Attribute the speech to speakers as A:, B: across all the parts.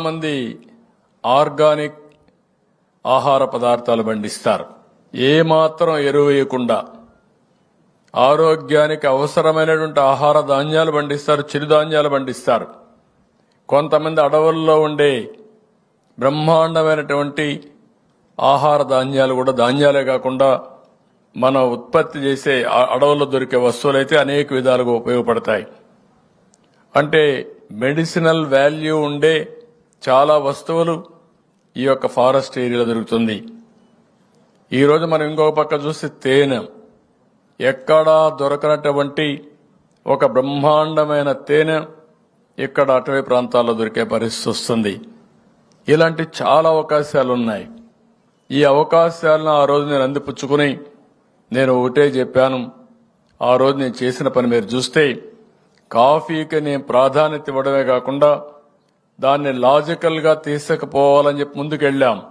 A: మంది ఆర్గానిక్ ఆహార పదార్థాలు పండిస్తారు. ఏ మాత్రం ఎరువు వేయకుండా ఆరోగ్యానికి అవసరమైనటువంటి ఆహార ధాన్యాలు పండిస్తారు చిరుధాన్యాలు పండిస్తారు. కొంతమంది అడవుల్లో ఉండే బ్రహ్మాండమైనటువంటి ఆహార ధాన్యాలు కూడా ధాన్యాలే కాకుండా మన ఉత్పత్తి చేసే అడవుల్లో దొరికే వస్తువులైతే అనేక విధాలుగా ఉపయోగపడతాయి. అంటే మెడిసినల్ వాల్యూ ఉండే చాలా వస్తువులు ఈ యొక్క ఫారెస్ట్ ఏరియాలో దొరుకుతుంది. ఈరోజు మనం ఇంకొక పక్క చూస్తే తేనె. ఎక్కడా దొరకనటువంటి ఒక బ్రహ్మాండమైన తేనె ఇక్కడ అటవీ ప్రాంతాల్లో దొరికే పరిస్థితి వస్తుంది. ఇలాంటి చాలా అవకాశాలు ఉన్నాయి. ఈ అవకాశాలను ఆ రోజు నేను అందిపుచ్చుకుని నేను ఒకటే చెప్పాను. ఆ రోజు నేను చేసిన పని మీరు చూస్తే కాఫీకి నేను ప్రాధాన్యత ఇవ్వడమే కాకుండా దాన్ని లాజికల్గా తీసుకుపోవాలని చెప్పి ముందుకెళ్ళాం.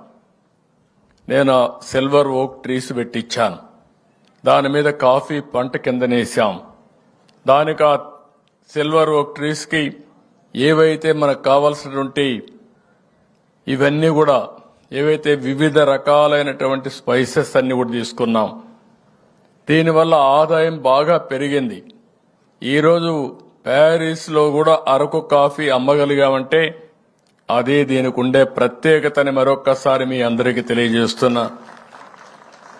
A: నేను సిల్వర్ ఓక్ ట్రీస్ పెట్టించాను దాని మీద కాఫీ పంట కిందనేసాం. దానికి ఆ సిల్వర్ ఓక్ ట్రీస్కి ఏవైతే మనకు కావాల్సినటువంటి ఇవన్నీ కూడా ఏవైతే వివిధ రకాలైనటువంటి స్పైసెస్ అన్ని కూడా తీసుకున్నాం. దీనివల్ల ఆదాయం బాగా పెరిగింది. ఈరోజు ప్యారిస్లో కూడా అరకు కాఫీ అమ్మగలిగామంటే అదే దీనికి ఉండే ప్రత్యేకతని మరొక్కసారి మీ అందరికీ తెలియజేస్తున్నా.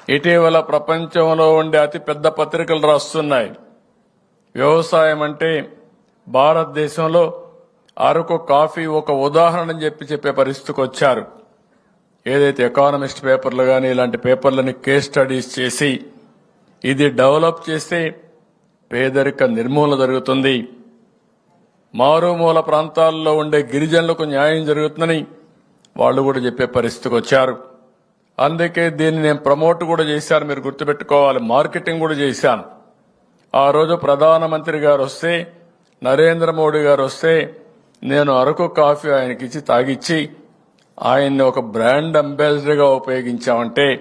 A: ఇటీవల ప్రపంచంలో ఉండే అతి పెద్ద పత్రికలు రాస్తున్నాయి. వ్యవసాయం అంటే భారతదేశంలో అరకు కాఫీ ఒక ఉదాహరణ చెప్పి చెప్పే పరిస్థితికి వచ్చారు. ఏదైతే ఎకానమిస్ట్ పేపర్లు కానీ ఇలాంటి పేపర్లని కేస్ స్టడీస్ చేసి ఇది డెవలప్ చేస్తే పేదరిక నిర్మూలన జరుగుతుంది. మారుమూల ప్రాంతాల్లో ఉండే గిరిజనులకు న్యాయం జరుగుతుందని వాళ్ళు కూడా చెప్పే పరిస్థితికి వచ్చారు. అందుకే దీన్ని నేను ప్రమోట్ కూడా చేశాను. మీరు గుర్తుపెట్టుకోవాలి. మార్కెటింగ్ కూడా చేశాను. ఆ రోజు ప్రధానమంత్రి గారు వస్తే నరేంద్ర మోడీ గారు వస్తే నేను అరకు కాఫీ ఆయనకిచ్చి తాగిచ్చి ఆయన్ని ఒక బ్రాండ్ అంబాసిడర్గా ఉపయోగించామంటే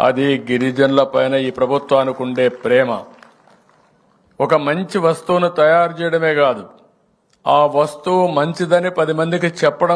A: అది గిరిజనుల పైన ఈ ప్రభుత్వానికి ఉండే ప్రేమ. ఒక మంచి వస్తువును తయారు చేయడమే కాదు ఆ వస్తువు మంచిదని పది మందికి చెప్పడం